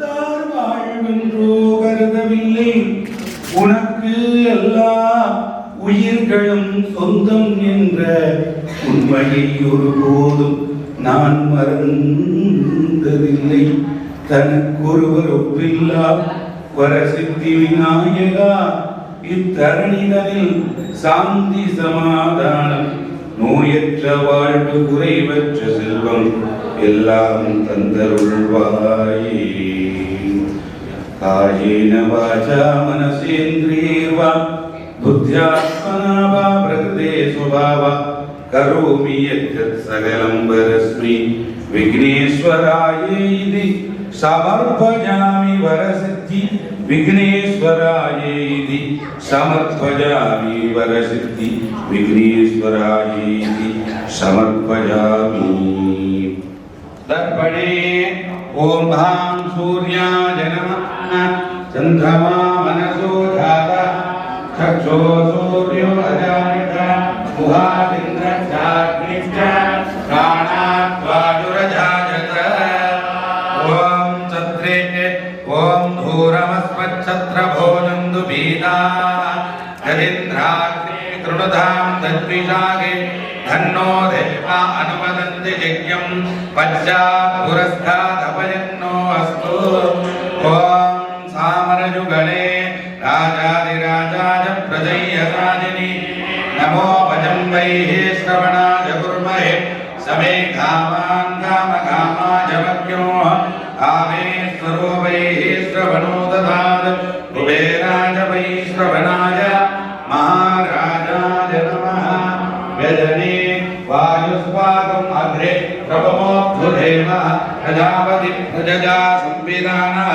தார் கருதவில்லை. உனக்கு எல்லா உயிர்களும் சொந்தம் என்ற உண்மையை ஒருபோதும் நான் மறந்ததில்லை. தனக்கொருவர் ஒப்பில்லா வரசித்தி விநாயகா இத்தரணிதனில் சாந்தி சமாதானம். நோயற்ற வாழ்வு குறைவற்ற செல்வம் எல்லாம் தந்தருள்வாய். காயேன வாச்சா மனசேந்திரியேர்வா புத்தியாத்மனாவா பிரகதே சுபாவா. கரோமி யத் சகலம் வரஸ்மி விக்னேஸ்வராயே இது சமர்ப்பயாமி வரசித்தி. वरसिद्धि विघ्नेश्वराय इति समर्पयामि वरसिद्धि। विघ्नेश्वराय इति समर्पयामि। दर्पणे ॐ भां सूर्याय नमः। चन्द्रमा मनसो जाता चक्षो सूर्यो अजायत मुहादिन्द्रश्चाग्निश्च నందు బీనా గజేంద్రాగ్నే కృణుధాం తద్విషాగే ధన్నో దేవా అనువదంతి యజ్ఞం పశ్చాత్ పురస్థాదపయన్నో అస్తు वायुस्वागम् अग्रे प्रभमोऽभ्युदेव प्रजापति प्रजजा संविधानः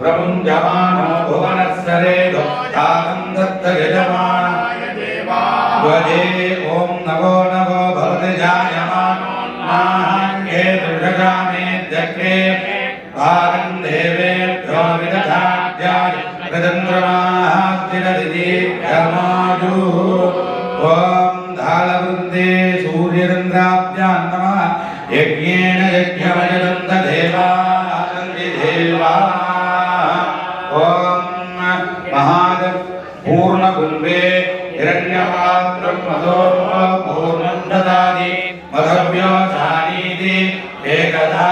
प्रमुञ्जमानो भुवनस्सरेदो तातं दत्त यजमानाय ध्वजे ॐ नवो नवो भवति जायमानाङ्गे दुर्गजामेऽध्यक्षे भारं देवेभ्यो विदधाद्याय ఓం ధాళవృందే సూర్యచంద్రాభ్యాం నమ యజ్ఞేన యజ్ఞమయదంత దేవా దేవా ఓం మహాద పూర్ణగుంబే హిరణ్యపాత్రం మధో పూర్ణం దదాది మధవ్యో జానీతి ఏకదా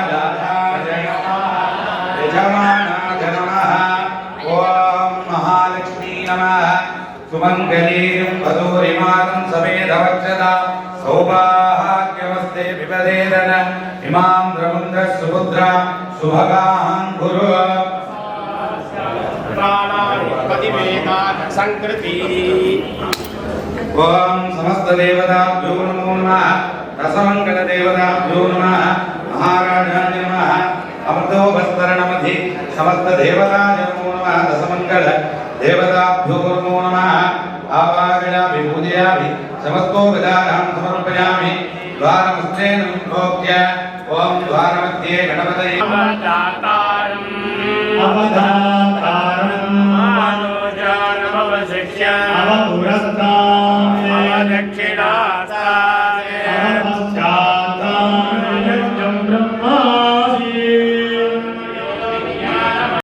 సుపుత్ర శుభగాన్ గురు సంకృతి ఓం సమస్త దేవతాభ్యో నమో నమః రసమంగళ దేవతాభ్యో నమః మహారాజాయ నమః అమృతోపస్తరణమధి సమస్త దేవతాయ నమో నమః దశమంగళ దేవతాభ్యో నమో నమః ఆవాగయామి పూజయామి సమస్తోపచారాం సమర్పయామి ద్వారమస్తేన ప్రోక్త్య ఓం ద్వారమధ్యే గణపతయే. అవదాతారం అవదాతారం మానోజానమవశిష్య అవపురస్తా. అవదక్షిణాస్తా